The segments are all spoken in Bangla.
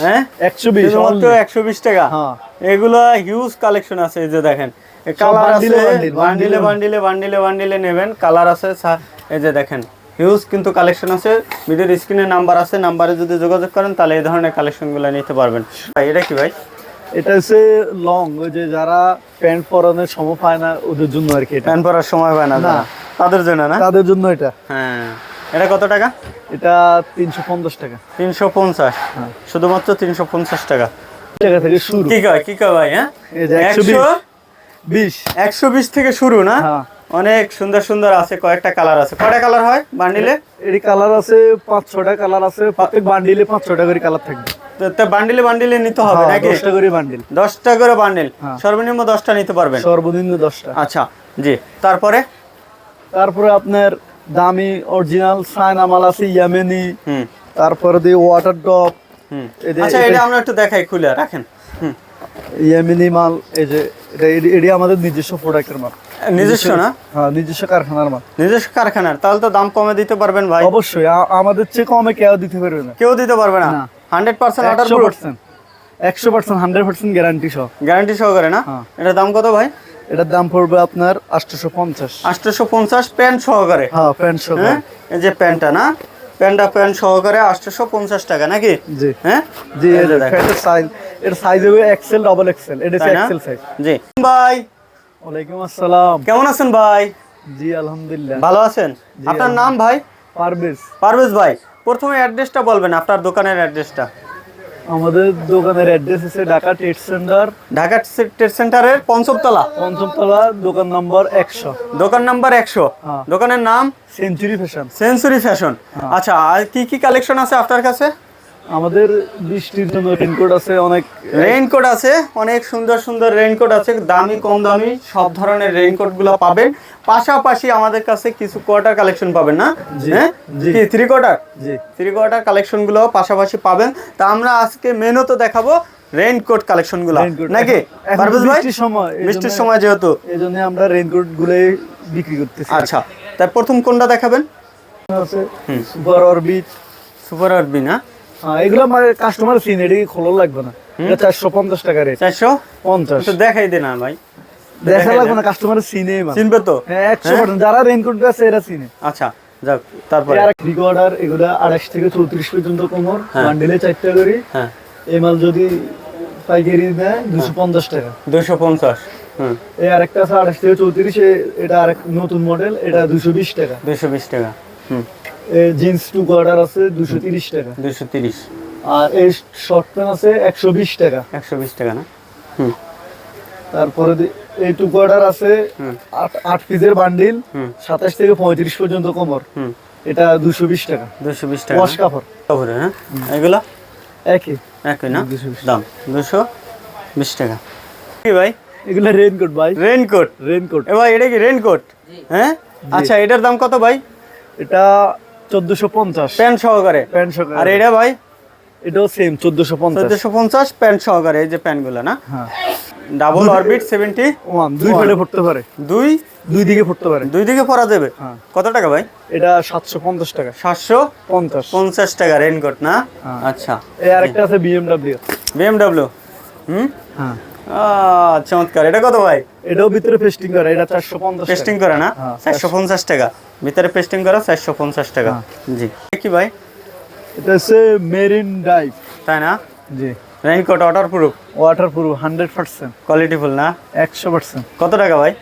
হ্যাঁ? টাকা? হ্যাঁ। এগুলো হিউজ কালেকশন আছে এই যে দেখেন। কালার আছে bundle এ bundle, বান্ডিলে বান্ডিলে বান্ডিলে বান্ডিলে নেবেন। কালার আছে এই যে দেখেন। হিউজ কিন্তু কালেকশন আছে। ভিডিওর স্ক্রিনে নাম্বার আছে নাম্বারে যদি যোগাযোগ করেন তাহলে এই ধরনের কালেকশন কালেকশনগুলো নিতে পারবেন। ভাই এটা কি ভাই? এটা হচ্ছে লং ওই যে যারা প্যান্ট পরানোর সময় পায় না ওদের জন্য আর কি প্যান্ট পরার সময় পায় না না। তাদের জন্য না? তাদের জন্য এটা। হ্যাঁ। এটা কত টাকা? এটা তিনশো পঞ্চাশ টাকা। তিনশো পঞ্চাশ। হ্যাঁ। শুধুমাত্র তিনশো পঞ্চাশ টাকা। টাকা থেকে শুরু। কি কয় কি কয় ভাই হ্যাঁ? একশো বিশ। একশো বিশ থেকে শুরু না? হ্যাঁ। অনেক সুন্দর সুন্দর আছে কয়েকটা কালার আছে। কয়টা কালার হয় বান্ডিলে? এর কালার আছে পাঁচ ছটা কালার আছে। প্রত্যেক বান্ডিলে পাঁচ ছটা করে কালার থাকবে। তো বান্ডিলে বান্ডিলে নিতে হবে হ্যাঁ, নাকি? দশটা করে বান্ডিল। করে বান্ডিল। হ্যাঁ। সর্বনিম্ন দশটা নিতে পারবেন? সর্বনিম্ন দশটা। আচ্ছা জি। তারপরে? তারপরে আপনার দামি অরিজিনাল সাইনা মাল আছে ইয়ামেনি তারপরে দিয়ে ওয়াটার যে- আচ্ছা এটা- আমরা একটু দেখাই খুলে রাখেন। ইয়ামেনি মাল এই যে এটা আমাদের নিজস্ব প্রোডাক্টের মাল। নিজস্ব না? হ্যাঁ নিজস্ব কারখানার মাল। নিজস্ব কারখানার তাহলে তো দাম কমে দিতে পারবেন ভাই। অবশ্যই আমাদের চেয়ে কমে কেউ দিতে পারবে না। কেউ দিতে পারবে না। হান্ড্রেড পার্সেন্ট অর্ডার একশো পার্সেন্ট একশো পার্সেন্ট হান্ড্রেড পার্সেন্ট গ্যারান্টি সহ। গ্যারান্টি সহকারে না? হ্যাঁ। এটার দাম কত ভাই? এটার দাম পড়বে আপনার আটশোশো পঞ্চাশ। আটশোশো পঞ্চাশ প্যান্ট সহকারে। হ্যাঁ প্যান্ট সহ হ্যাঁ এই যে প্যান্টটা না প্যান্টটা প্যান্ট সহকারে আটশোশো পঞ্চাশ টাকা নাকি? জি। হ্যাঁ? জি। প্যান্টের সাইজ এর সাইজ হবে এক্সেল ডাবল এক্সেল এটা? এক্সেল সাইজ জি। ভাই। ওয়ালাইকুম আসসালাম। কেমন আছেন ভাই? জি আলহামদুলিল্লাহ। ভালো আছেন? আপনার নাম ভাই? পারভেজ। পারভেজ ভাই প্রথমে অ্যাড্রেসটা বলবেন আপনার দোকানের অ্যাড্রেসটা আমাদের দোকানের অ্যাড্রেস আছে Dhaka trade centre Dhaka trade সেন্টারের পঞ্চমতলা। পঞ্চমতলা দোকান নাম্বার একশো। দোকান নাম্বার একশো। হ্যাঁ। দোকানের নাম? সেঞ্চুরি ফ্যাশন সেঞ্চুরি ফ্যাশন আচ্ছা আর কি কি কালেকশন আছে আপনার কাছে? আমাদের বৃষ্টির জন্য রেইনকোট আছে অনেক রেইনকোট আছে অনেক সুন্দর সুন্দর রেইনকোট আছে দামি কম দামি সব ধরনের রেইনকোটগুলো পাবেন। পাশাপাশি আমাদের কাছে কিছু কোয়ার্টার কালেকশন পাবেন না? হ্যাঁ। কি থ্রি কোয়ার্টার জি। থ্রি কোয়ার্টার কালেকশনগুলো পাশাপাশি পাবেন। তা আমরা আজকে মেনত দেখাবো রেইনকোট কালেকশনগুলো নাকি? পারভেজ ভাই? বৃষ্টির সময়, বৃষ্টির সময় যেহেতু। এই জন্য আমরা রেনকোটগুলো বিক্রি করতেছি। আচ্ছা তার প্রথম কোনটা দেখাবেন? আছে? সুপার অরবিট সুপার আরবি না? এগুলো আমার কাস্টমার সিন এটি খোলা লাগবে না। এটা চারশো পঞ্চাশ টাকা রেট চারশো? পঞ্চাশ। দেখাই দে না ভাই। দেখা লাগবে না কাস্টমার সিনে চিনবে তো? হ্যাঁ একশো পার্সেন্ট যারা রেনকোট আছে এরা সিনে আচ্ছা যাক তারপরে। আর অর্ডার এগুলো আড়াইশ থেকে চৌত্রিশ পর্যন্ত কোমর। হ্যাঁ। বান্ডিলে চারটা করি। হ্যাঁ। এই মাল যদি পাইকারি নেয় দুশো পঞ্চাশ টাকা। দুশো পঞ্চাশ হুম। এই আরেকটা আছে আড়াইশ থেকে চৌত্রিশ এটা আরেক নতুন মডেল এটা দুশো বিশ টাকা। দুশো বিশ টাকা হুম। জিন্স টু কোয়ার্টার আছে দুশো তিরিশ টাকা। দুশো তিরিশ। আর এই শর্ট প্যান্ট আছে একশো বিশ টাকা। একশো বিশ টাকা না? হুম। তারপরে এই টু কোয়ার্টার আছে আট- আট পিসের বান্ডিল হুম। সাতাশ থেকে পঁয়ত্রিশ পর্যন্ত কোমর। হুম। এটা দুশো বিশ টাকা। দুশো বিশ টাকা ওয়াশ কাপড়। কাপড়ে হ্যাঁ? এগুলো? একই। একই না? 220 দাম দুশো বিশ টাকা। কি ভাই? এগুলো রেনকোট ভাই। রেইনকোট রেনকোট এ ভাই এটা কি রেইনকোট হ্যাঁ? আচ্ছা এটার দাম কত ভাই? এটা চোদ্দশো পঞ্চাশ। প্যান্ট সহকারে। প্যান্ট আর এটা ভাই? এটাও সেম চোদ্দশো পঞ্চাশ। চোদ্দশো পঞ্চাশ প্যান্ট সহকারে এই যে প্যান্টগুলো না? হ্যাঁ। ডাবল অরবিট সেভেন্টি ওয়ান দুই ফেলে পড়তে পারে। দুই? দুই দিকে পড়তে পারে। দুই দিকে পরা যাবে? হ্যাঁ। কত টাকা ভাই? এটা সাতশো পঞ্চাশ টাকা। সাতশো পঞ্চাশ। পঞ্চাশ। টাকা রেইনকোট না? হ্যাঁ। আচ্ছা। এই আরেকটা আছে বিএমডাব্লিউ বিএমডাব্লিউ হুম? হ্যাঁ। চমৎকার। এটা কত ভাই? এটাও ভিতরে পেস্টিং করে এটা চারশো পঞ্চাশ পেস্টিং করে না? হ্যাঁ, চারশো পঞ্চাশ টাকা। ভিতরে পেস্টিং করা চারশো পঞ্চাশ টাকা। জি। কি ভাই? এটা হচ্ছে মেরিন ডাইভ তাই না? জি। Raincoat waterproof waterproof hundred percent কোয়ালিটিফুল না? একশো পার্সেন্ট কত টাকা ভাই?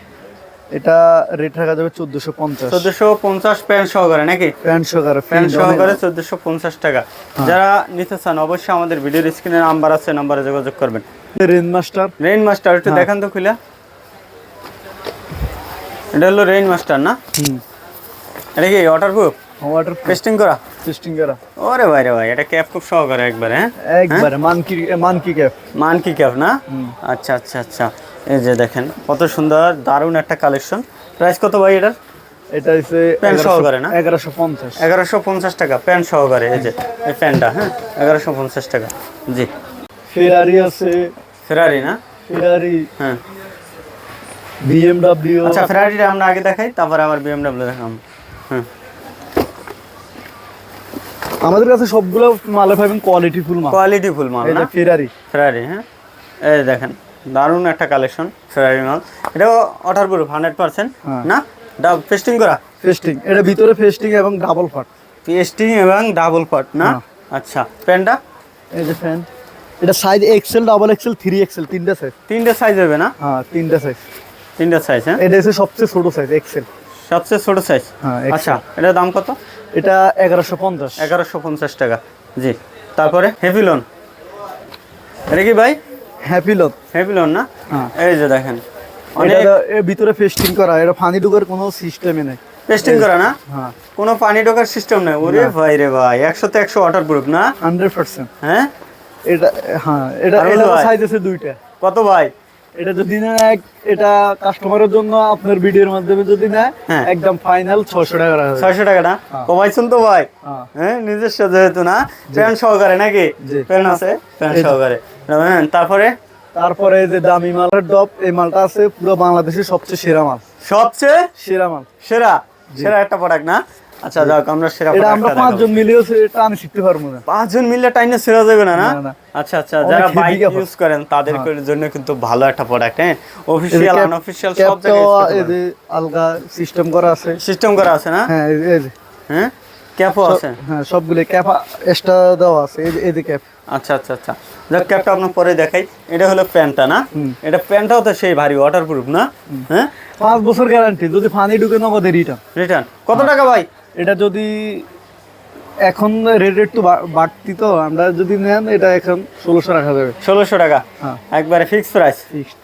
এটা রেট রাখা যাবে চোদ্দশো পঞ্চাশ। চোদ্দশো পঞ্চাশ প্যান্ট সহকারে নাকি? প্যান্ট সহকারে প্যান্ট সহকারে চোদ্দশো পঞ্চাশ টাকা। যারা নিতে চান অবশ্যই আমাদের ভিডিওর স্ক্রিনে নাম্বার আছে নাম্বারে যোগাযোগ করবেন। রেন মাস্টার রেইন মাস্টার একটু দেখান তো খুলে। এটা হলো রেইন মাস্টার না? হুম। এটা কি ওয়াটার পেস্টিং করা? পেস্টিং করা। ওরে ভাই রে ভাই এটা ক্যাপ খুব সহকারে একবারে হ্যাঁ? একবারে monkey monkey cap monkey cap না? আচ্ছা আচ্ছা আচ্ছা। এই যে দেখেন কত সুন্দর দারুণ একটা কালেকশন প্রাইস কত ভাই এটার? এটা হচ্ছে প্যান্ট সহকারে না? এগারোশো পঞ্চাশ। এগারোশো পঞ্চাশ টাকা প্যান্ট সহকারে এই যে এই প্যান্টটা হ্যাঁ? এগারোশো পঞ্চাশ টাকা জি। ফেরারি আছে। ফেরারি না? ফেরারি হ্যাঁ। বিএমডাব্লিউ আচ্ছা ফেরারিটা আমরা আগে দেখাই তারপরে আবার বিএমডাব্লিউ দেখাম হ্যাঁ। আমাদের কাছে সবগুলো মালে পাবেন কোয়ালিটি ফুল মাল। কোয়ালিটি ফুল মাল না? এটা ফেরারি ফেরারি হ্যাঁ। এই দেখেন দারুণ একটা কালেকশন ফেরারি মাল। এটাও ওয়াটার প্রুফ হান্ড্রেড পার্সেন্ট। না? পেস্টিং করা? ফেস্টিং এটা ভিতরে ফেস্টিং এবং ডাবল ফাট পেস্টিং এবং ডাবল পার্ট না? হ্যাঁ। আচ্ছা প্যান্টটা? এই যে ফ্যান এটা size XL double XL three XL তিনটা সাইজ তিনটে সাইজ হবে না? হ্যাঁ তিনটা সাইজ তিনটে সাইজ হ্যাঁ? এটা হচ্ছে সবচেয়ে ছোট সাইজ এক্সেল সবচেয়ে ছোট সাইজ হ্যাঁ, আচ্ছা এটার দাম কত? এটা এগারোশো পঞ্চাশ। এগারোশো পঞ্চাশ টাকা জি। তারপরে হেভি লোন এটা কি ভাই? হ্যাপি লোন হেভি লোন না? হ্যাঁ। এই যে দেখেন ভিতরে ফেস্টিং করা এটা ফানি ঢুকার কোনো সিস্টেমই নেই। পেস্টিং করা না? হ্যাঁ। কোনো পানি ঢোকার সিস্টেম নেই। ওরে ভাই রে ভাই একশোতে একশো ওয়াটার প্রুফ না? হান্ড্রেড পার্সেন্ট হ্যাঁ? এটা হ্যাঁ এটা আরও এটা সাইজ আছে দুইটা। কত ভাই? এটা যদি নেন এক এটা কাস্টমারের জন্য আপনার ভিডিওর মাধ্যমে যদি নেয় হ্যাঁ। একদম ফাইনাল ছয়শো টাকা রাখা যাবে। ছয়শো টাকা না। কমাইছেন তো ভাই? হ্যাঁ। হ্যাঁ নিজস্ব যেহেতু না প্যান্ট সহকারে নাকি। প্যান্ট আছে? যে। সহকারে। হ্যাঁ তারপরে? তারপরে যে দামি মালের ডপ এই মালটা আছে পুরো বাংলাদেশের সবচেয়ে সেরা মাল। সবচেয়ে? সেরা মাল। সেরা? সেরা একটা প্রোডাক্ট না? আচ্ছা যাক আমরা সেরা এটা আমরা পাঁচজন মিলেও আমি শিখতে পারব না। পাঁচজন মিললে টাইনে সেরা যাবে না না। আচ্ছা আচ্ছা যারা বাইক ইউজ করেন তাদের জন্য কিন্তু ভালো একটা প্রোডাক্ট হ্যাঁ? অফিসিয়াল cap- আনঅফিসিয়াল সব জায়গায় এই যে আলগা সিস্টেম করা আছে। সিস্টেম করা আছে না? হ্যাঁ এই যে- হ্যাঁ? ক্যাপও আছে? হ্যাঁ সবগুলো ক্যাপ এক্সট্রা দেওয়া আছে এই যে ক্যাপ আচ্ছা আচ্ছা আচ্ছা। যাক ক্যাপটা আপনার পরে দেখাই। এটা হলো প্যান্টটা না। এটা প্যান্টটাও তো সেই ভারী ওয়াটার প্রুফ না হ্যাঁ? পাঁচ বছর গ্যারান্টি যদি ফানি ঢুকে নগদে রিটার্ন রিটার্ন কত টাকা ভাই? এটা যদি এখন রেট একটু বাড়তি তো আমরা যদি নেন এটা এখন ষোলোশো টাকা যাবে। ষোলোশো টাকা। হ্যাঁ। একবারে ফিক্সড প্রাইস ফিক্সড